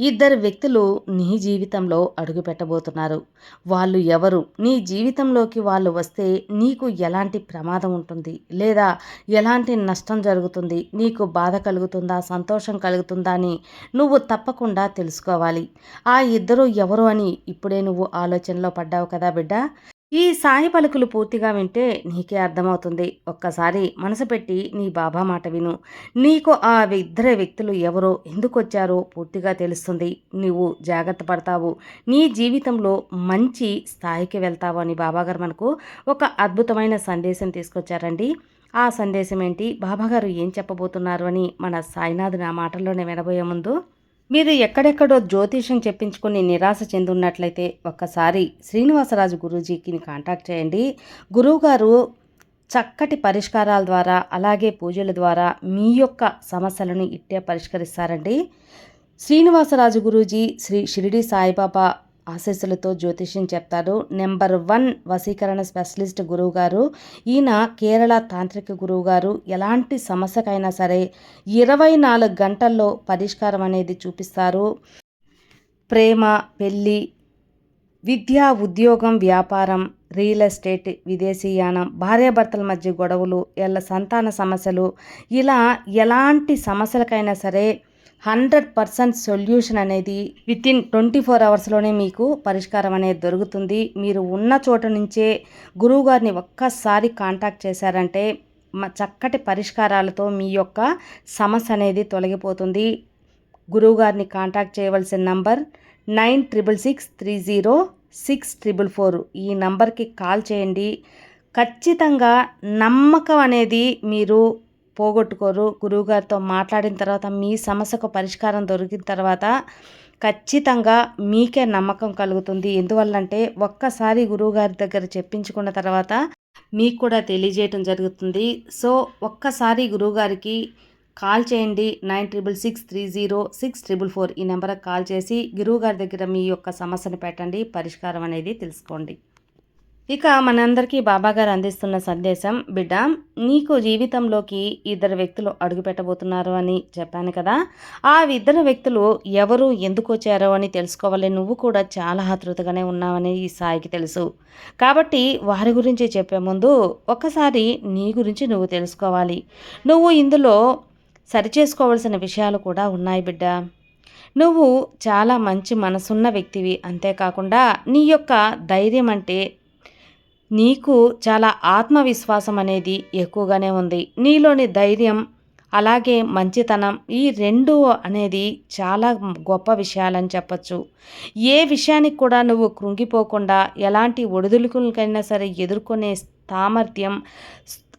ఇద్దరు వ్యక్తులు నీ జీవితంలో అడుగు పెట్టబోతున్నారు వాళ్ళు ఎవరు? నీ జీవితంలోకి వాళ్ళు వస్తే నీకు ఎలాంటి ప్రమాదం ఉంటుంది? లేదా ఎలాంటి నష్టం జరుగుతుంది? నీకు బాధ కలుగుతుందా? సంతోషం కలుగుతుందా? అని నువ్వు తప్పకుండా తెలుసుకోవాలి. ఆ ఇద్దరు ఎవరు అని ఇప్పుడే నువ్వు ఆలోచనలో పడ్డావు కదా బిడ్డ? ఈ సాయి పలుకులు పూర్తిగా వింటే నీకే అర్థమవుతుంది. ఒక్కసారి మనసు పెట్టి నీ బాబా మాట విను. నీకు ఆ ఇద్దరు వ్యక్తులు ఎవరో ఎందుకు వచ్చారో పూర్తిగా తెలుస్తుంది. నువ్వు జాగ్రత్త పడతావు. నీ జీవితంలో మంచి స్థాయికి వెళ్తావు అని బాబాగారు మనకు ఒక అద్భుతమైన సందేశం తీసుకొచ్చారండి. ఆ సందేశం ఏంటి? బాబాగారు ఏం చెప్పబోతున్నారు అని మన సాయినాథుని ఆ మాటల్లోనే వినబోయే ముందు మీరు ఎక్కడెక్కడో జ్యోతిషం చెప్పించుకొని నిరాశ చెందున్నట్లయితే ఒక్కసారి శ్రీనివాసరాజు గురూజీకి కాంటాక్ట్ చేయండి. గురువుగారు చక్కటి పరిష్కారాల ద్వారా అలాగే పూజల ద్వారా మీ యొక్క సమస్యలను ఇట్టే పరిష్కరిస్తారండి. శ్రీనివాసరాజు గురూజీ శ్రీ షిరిడి సాయిబాబా ఆశీస్సులతో జ్యోతిష్యం చెప్తారు నెంబర్ వన్ వశీకరణ స్పెషలిస్ట్ గురువు గారు ఈయన కేరళ తాంత్రిక గురువు గారు ఎలాంటి సమస్యకైనా సరే ఇరవై నాలుగు గంటల్లో పరిష్కారం అనేది చూపిస్తారు. ప్రేమ పెళ్ళి విద్య ఉద్యోగం వ్యాపారం రియల్ ఎస్టేట్ విదేశీయానం భార్యాభర్తల మధ్య గొడవలు ఎల్ల సంతాన సమస్యలు. ఇలా ఎలాంటి సమస్యలకైనా సరే హండ్రెడ్ పర్సెంట్ సొల్యూషన్ అనేది విత్ ఇన్ ట్వంటీ ఫోర్ అవర్స్లోనే మీకు పరిష్కారం అనేది దొరుకుతుంది. మీరు ఉన్న చోట నుంచే గురువు గారిని ఒక్కసారి కాంటాక్ట్ చేశారంటే చక్కటి పరిష్కారాలతో మీ యొక్క సమస్య అనేది తొలగిపోతుంది. గురువుగారిని కాంటాక్ట్ చేయవలసిన number nine triple six three zero six triple four. ఈ నంబర్కి కాల్ చేయండి. ఖచ్చితంగా నమ్మకం అనేది మీరు పోగొట్టుకోరు. గురువుగారితో మాట్లాడిన తర్వాత మీ సమస్యకు పరిష్కారం దొరికిన తర్వాత ఖచ్చితంగా మీకే నమ్మకం కలుగుతుంది. ఎందువల్లంటే ఒక్కసారి గురువుగారి దగ్గర చెప్పించుకున్న తర్వాత మీకు కూడా తెలియజేయటం జరుగుతుంది. సో ఒక్కసారి గురువుగారికి కాల్ చేయండి. Nine triple six three zero six triple four ఈ నెంబర్కి కాల్ చేసి గురువుగారి దగ్గర మీ యొక్క సమస్యను పెట్టండి. పరిష్కారం అనేది తెలుసుకోండి. ఇక మనందరికీ బాబాగారు అందిస్తున్న సందేశం బిడ్డ నీకు జీవితంలోకి ఇద్దరు వ్యక్తులు అడుగు పెట్టబోతున్నారు అని చెప్పాను కదా. ఆ ఇద్దరు వ్యక్తులు ఎవరు ఎందుకు వచ్చారో అని తెలుసుకోవాలి. నువ్వు కూడా చాలా ఆతృతగానే ఉన్నావని ఈ సాయికి తెలుసు. కాబట్టి వారి గురించి చెప్పే ముందు ఒక్కసారి నీ గురించి నువ్వు తెలుసుకోవాలి. నువ్వు ఇందులో సరిచేసుకోవాల్సిన విషయాలు కూడా ఉన్నాయి బిడ్డ. నువ్వు చాలా మంచి మనసున్న వ్యక్తివి. అంతేకాకుండా నీ యొక్క ధైర్యం అంటే నీకు చాలా ఆత్మవిశ్వాసం అనేది ఎక్కువగానే ఉంది. నీలోని ధైర్యం అలాగే మంచితనం ఈ రెండు అనేది చాలా గొప్ప విషయాలని చెప్పచ్చు. ఏ విషయానికి కూడా నువ్వు కృంగిపోకుండా ఎలాంటి ఒడిదుడుకులకైనా సరే ఎదుర్కొనే సామర్థ్యం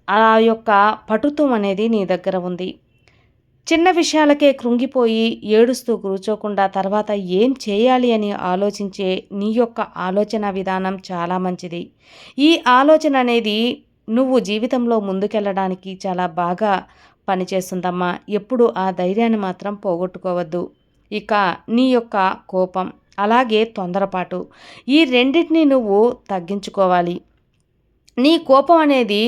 ఆ యొక్క పటుత్వం అనేది నీ దగ్గర ఉంది. చిన్న విషయాలకే కృంగిపోయి ఏడుస్తూ కూర్చోకుండా తర్వాత ఏం చేయాలి అని ఆలోచించే నీ యొక్క ఆలోచన విధానం చాలా మంచిది. ఈ ఆలోచన అనేది నువ్వు జీవితంలో ముందుకెళ్ళడానికి చాలా బాగా పనిచేస్తుందమ్మా. ఎప్పుడు ఆ ధైర్యాన్ని మాత్రం పోగొట్టుకోవద్దు. ఇక నీ యొక్క కోపం అలాగే తొందరపాటు ఈ రెండింటిని నువ్వు తగ్గించుకోవాలి. నీ కోపం అనేది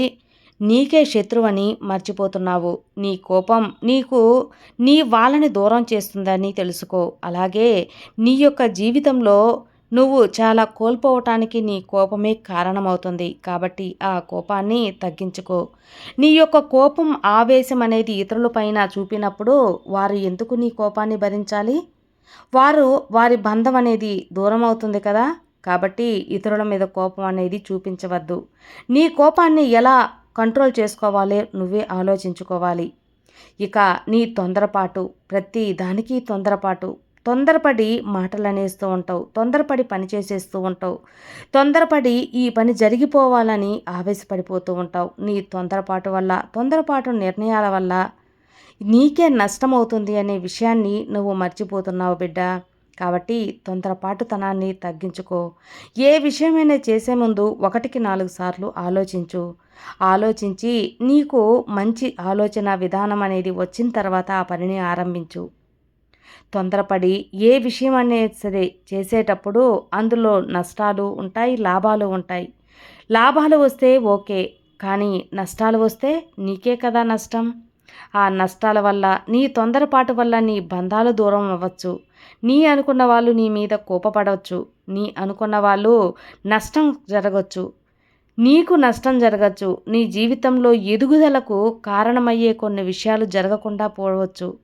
నీకే శత్రువని మర్చిపోతున్నావు. నీ కోపం నీకు నీ వాళ్ళని దూరం చేస్తుందని తెలుసుకో. అలాగే నీ యొక్క జీవితంలో నువ్వు చాలా కోల్పోవటానికి నీ కోపమే కారణమవుతుంది. కాబట్టి ఆ కోపాన్ని తగ్గించుకో. నీ యొక్క కోపం ఆవేశం అనేది ఇతరులపైన చూపినప్పుడు వారు ఎందుకు నీ కోపాన్ని భరించాలి? వారు వారి బంధం అనేది దూరం అవుతుంది కదా. కాబట్టి ఇతరుల మీద కోపం అనేది చూపించవద్దు. నీ కోపాన్ని ఎలా కంట్రోల్ చేసుకోవాలి నువ్వే ఆలోచించుకోవాలి. ఇక నీ తొందరపాటు ప్రతి దానికి తొందరపాటు. తొందరపడి మాటలు అనేస్తూ ఉంటావు తొందరపడి పని చేసేస్తూ ఉంటావు తొందరపడి ఈ పని జరిగిపోవాలని ఆవేశపడిపోతూ ఉంటావు. నీ తొందరపాటు వల్ల తొందరపాటు నిర్ణయాల వల్ల నీకే నష్టమవుతుంది అనే విషయాన్ని నువ్వు మర్చిపోతున్నావు బిడ్డ. కాబట్టి తొందరపాటుతనాన్ని తగ్గించుకో. ఏ విషయమైనా చేసే ముందు ఒకటికి నాలుగు సార్లు ఆలోచించు. ఆలోచించి నీకు మంచి ఆలోచన విధానం అనేది వచ్చిన తర్వాత ఆ పనిని ఆరంభించు. తొందరపడి ఏ విషయం అనేది సరే చేసేటప్పుడు అందులో నష్టాలు ఉంటాయి లాభాలు ఉంటాయి. లాభాలు వస్తే ఓకే కానీ నష్టాలు వస్తే నీకే కదా నష్టం. ఆ నష్టాల వల్ల నీ తొందరపాటు వల్ల నీ బంధాలు దూరం అవ్వచ్చు. నీ అనుకున్న వాళ్ళు నీ మీద కోపపడవచ్చు. నీ అనుకున్న వాళ్ళు నష్టం జరగవచ్చు నీకు నష్టం జరగచ్చు. నీ జీవితంలో ఎదుగుదలకు కారణమయ్యే కొన్ని విషయాలు జరగకుండా పోవచ్చు.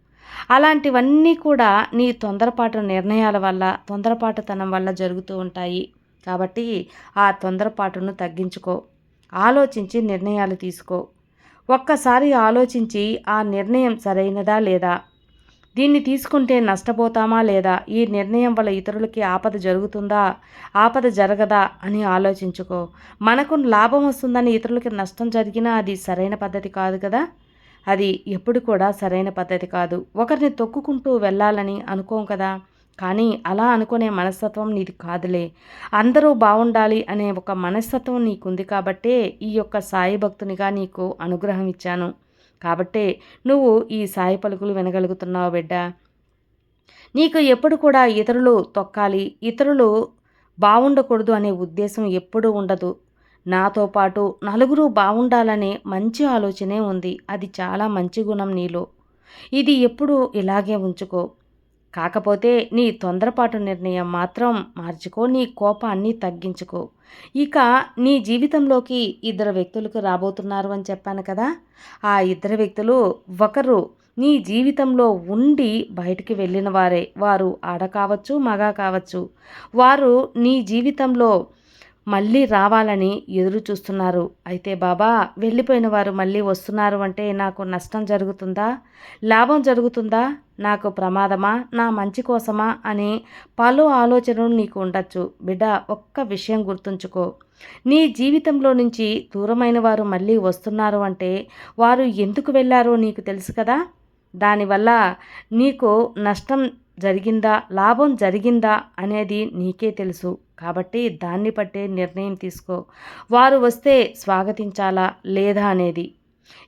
అలాంటివన్నీ కూడా నీ తొందరపాటు నిర్ణయాల వల్ల తొందరపాటుతనం వల్ల జరుగుతూ ఉంటాయి. కాబట్టి ఆ తొందరపాటును తగ్గించుకో. ఆలోచించి నిర్ణయాలు తీసుకో. ఒక్కసారి ఆలోచించి ఆ నిర్ణయం సరైనదా లేదా? దీన్ని తీసుకుంటే నష్టపోతామా లేదా? ఈ నిర్ణయం వల్ల ఇతరులకి ఆపద జరుగుతుందా? ఆపద జరగదా? అని ఆలోచించుకో. మనకు లాభం వస్తుందని ఇతరులకి నష్టం జరిగినా అది సరైన పద్ధతి కాదు కదా? అది ఎప్పుడు కూడా సరైన పద్ధతి కాదు. ఒకరిని తొక్కుకుంటూ వెళ్ళాలని అనుకోం కదా? కానీ అలా అనుకునే మనస్తత్వం నీది కాదులే. అందరూ బాగుండాలి అనే ఒక మనస్తత్వం నీకుంది కాబట్టే ఈ యొక్క సాయి భక్తునిగా నీకు అనుగ్రహం ఇచ్చాను. కాబట్టే నువ్వు ఈ సాయి పలుకులు వినగలుగుతున్నావు బిడ్డ. నీకు ఎప్పుడు కూడా ఇతరులు తొక్కాలి ఇతరులు బాగుండకూడదు అనే ఉద్దేశం ఎప్పుడూ ఉండదు. నాతో పాటు నలుగురు బాగుండాలనే మంచి ఆలోచనే ఉంది. అది చాలా మంచి గుణం నీలో. ఇది ఎప్పుడు ఇలాగే ఉంచుకో. కాకపోతే నీ తొందరపాటు నిర్ణయం మాత్రం మార్చుకో నీ కోపాన్ని తగ్గించుకో. ఇక నీ జీవితంలోకి ఇద్దరు వ్యక్తులకు రాబోతున్నారు అని చెప్పాను కదా. ఆ ఇద్దరు వ్యక్తులు ఒకరు నీ జీవితంలో ఉండి బయటికి వెళ్ళిన వారే. వారు ఆడ కావచ్చు మగ కావచ్చు. వారు నీ జీవితంలో మళ్ళీ రావాలని ఎదురు చూస్తున్నారు. అయితే బాబా వెళ్ళిపోయిన వారు మళ్ళీ వస్తున్నారు అంటే నాకు నష్టం జరుగుతుందా? లాభం జరుగుతుందా? నాకు ప్రమాదమా? నా మంచి కోసమా? అని పలు ఆలోచనలు నీకు ఉండొచ్చు. బిడ్డ ఒక్క విషయం గుర్తుంచుకో. నీ జీవితంలో నుంచి దూరమైన వారు మళ్ళీ వస్తున్నారు అంటే వారు ఎందుకు వెళ్ళారో నీకు తెలుసు కదా? దానివల్ల నీకు నష్టం జరిగిందా? లాభం జరిగిందా? అనేది నీకే తెలుసు. కాబట్టి దాన్ని బట్టే నిర్ణయం తీసుకో. వారు వస్తే స్వాగతించాలా? లేదా అనేది.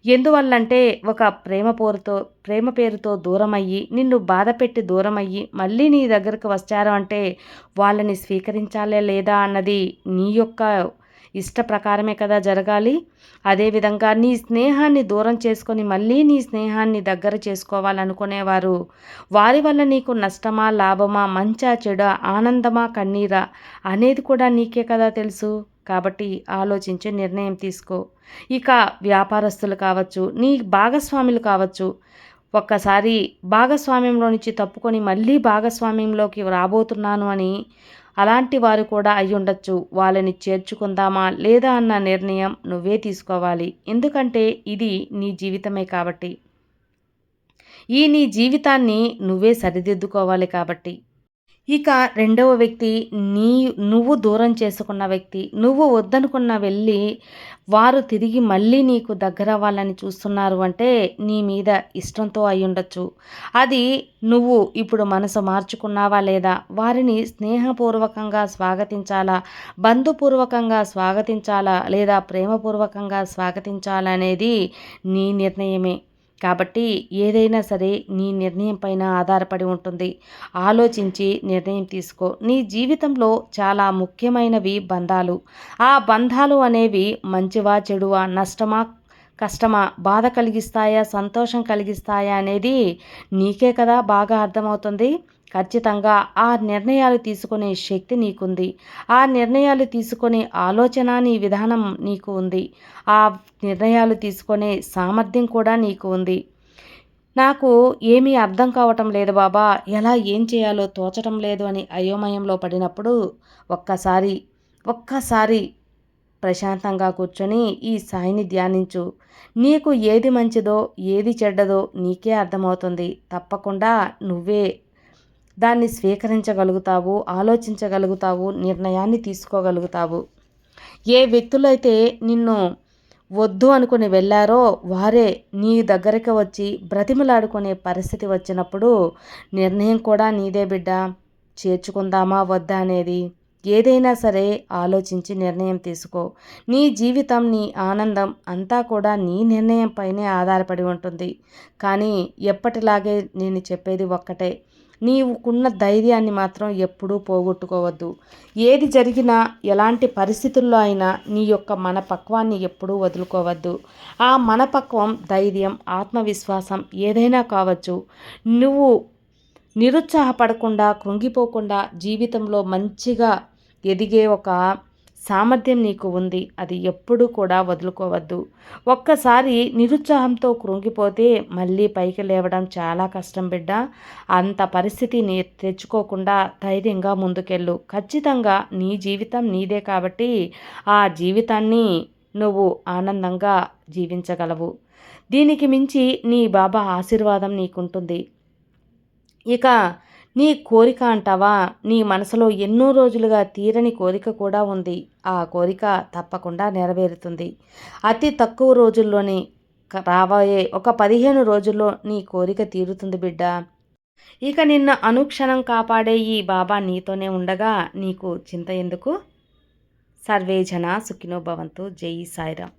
ఎందువల్లంటే ఒక ప్రేమ పోరుతో ప్రేమ పేరుతో దూరమయ్యి నిన్ను బాధపెట్టి దూరమయ్యి మళ్ళీ నీ దగ్గరకు వచ్చారు అంటే వాళ్ళని స్వీకరించాలే లేదా అన్నది నీ యొక్క ఇష్ట ప్రకారమే కదా జరగాలి. అదేవిధంగా నీ స్నేహాన్ని దూరం చేసుకొని మళ్ళీ నీ స్నేహాన్ని దగ్గర చేసుకోవాలనుకునేవారు. వారి వల్ల నీకు నష్టమా లాభమా మంచా చెడ ఆనందమా కన్నీరా అనేది కూడా నీకే కదా తెలుసు. కాబట్టి ఆలోచించి నిర్ణయం తీసుకో. ఇక వ్యాపారస్తులు కావచ్చు నీ భాగస్వాములు కావచ్చు ఒక్కసారి భాగస్వామ్యంలో నుంచి తప్పుకొని మళ్ళీ భాగస్వామ్యంలోకి రాబోతున్నాను అని అలాంటి వారు కూడా అయి ఉండొచ్చు. వాళ్ళని చేర్చుకుందామా లేదా అన్న నిర్ణయం నువ్వే తీసుకోవాలి. ఎందుకంటే ఇది నీ జీవితమే కాబట్టి. ఈ నీ జీవితాన్ని నువ్వే సరిదిద్దుకోవాలి కాబట్టి. ఇక రెండవ వ్యక్తి నీ నువ్వు దూరం చేసుకున్న వ్యక్తి నువ్వు వద్దనుకున్న వెళ్ళి వారు తిరిగి మళ్ళీ నీకు దగ్గర అవ్వాలని చూస్తున్నారు అంటే నీ మీద ఇష్టంతో అయి ఉండొచ్చు అది నువ్వు ఇప్పుడు మనసు మార్చుకున్నావా లేదా? వారిని స్నేహపూర్వకంగా స్వాగతించాలా? బంధుపూర్వకంగా స్వాగతించాలా లేదా ప్రేమపూర్వకంగా స్వాగతించాలా అనేది నీ నిర్ణయమే. కాబట్టి ఏదైనా సరే నీ నిర్ణయం పైన ఆధారపడి ఉంటుంది. ఆలోచించి నిర్ణయం తీసుకో. నీ జీవితంలో చాలా ముఖ్యమైనవి బంధాలు. ఆ బంధాలు అనేవి మంచివా చెడువా నష్టమా కష్టమా బాధ కలిగిస్తాయా సంతోషం కలిగిస్తాయా అనేది నీకే కదా బాగా అర్థమవుతుంది. ఖచ్చితంగా ఆ నిర్ణయాలు తీసుకునే శక్తి నీకుంది. ఆ నిర్ణయాలు తీసుకునే ఆలోచన నీ విధానం నీకు ఉంది. ఆ నిర్ణయాలు తీసుకునే సామర్థ్యం కూడా నీకు ఉంది. నాకు ఏమీ అర్థం కావటం లేదు బాబా. ఎలా ఏం చేయాలో తోచటం లేదు అని అయోమయంలో పడినప్పుడు ఒక్కసారి ఒక్కసారి ప్రశాంతంగా కూర్చొని ఈ సాయిని ధ్యానించు. నీకు ఏది మంచిదో ఏది చెడ్డదో నీకే అర్థమవుతుంది. తప్పకుండా నువ్వే దాన్ని స్వీకరించగలుగుతావు ఆలోచించగలుగుతావు నిర్ణయాన్ని తీసుకోగలుగుతావు. ఏ వ్యక్తులైతే నిన్ను వద్దు అనుకుని వెళ్ళారో వారే నీ దగ్గరికి వచ్చి బ్రతిమలాడుకునే పరిస్థితి వచ్చినప్పుడు నిర్ణయం కూడా నీదే బిడ్డ. చేర్చుకుందామా వద్దా అనేది. ఏదైనా సరే ఆలోచించి నిర్ణయం తీసుకో. నీ జీవితం నీ ఆనందం అంతా కూడా నీ నిర్ణయం పైనే ఆధారపడి ఉంటుంది. కానీ ఎప్పటిలాగే నేను చెప్పేది ఒక్కటే. నీవుకున్న ధైర్యాన్ని మాత్రం ఎప్పుడూ పోగొట్టుకోవద్దు. ఏది జరిగినా ఎలాంటి పరిస్థితుల్లో అయినా నీ యొక్క మనపక్వాన్ని ఎప్పుడూ వదులుకోవద్దు. ఆ మనపక్వం ధైర్యం ఆత్మవిశ్వాసం ఏదైనా కావచ్చు. నువ్వు నిరుత్సాహపడకుండా కృంగిపోకుండా జీవితంలో మంచిగా ఎదిగే ఒక సామర్థ్యం నీకు ఉంది. అది ఎప్పుడూ కూడా వదులుకోవద్దు. ఒక్కసారి నిరుత్సాహంతో కృంగిపోతే మళ్ళీ పైకి లేవడం చాలా కష్టం బిడ్డ. అంత పరిస్థితిని తెచ్చుకోకుండా ధైర్యంగా ముందుకెళ్ళు. ఖచ్చితంగా నీ జీవితం నీదే కాబట్టి ఆ జీవితాన్ని నువ్వు ఆనందంగా జీవించగలవు. దీనికి మించి నీ బాబా ఆశీర్వాదం నీకుంటుంది. ఇక నీ కోరిక అంటావా? నీ మనసులో ఎన్నో రోజులుగా తీరని కోరిక కూడా ఉంది. ఆ కోరిక తప్పకుండా నెరవేరుతుంది. అతి తక్కువ రోజుల్లోనే రాబోయే ఒక పదిహేను రోజుల్లో నీ కోరిక తీరుతుంది బిడ్డ. ఇక నిన్న అనుక్షణం కాపాడే ఈ బాబా నీతోనే ఉండగా నీకు చింత ఎందుకు? సర్వేజన సుఖినో భవంతు. జై సాయిరామ్.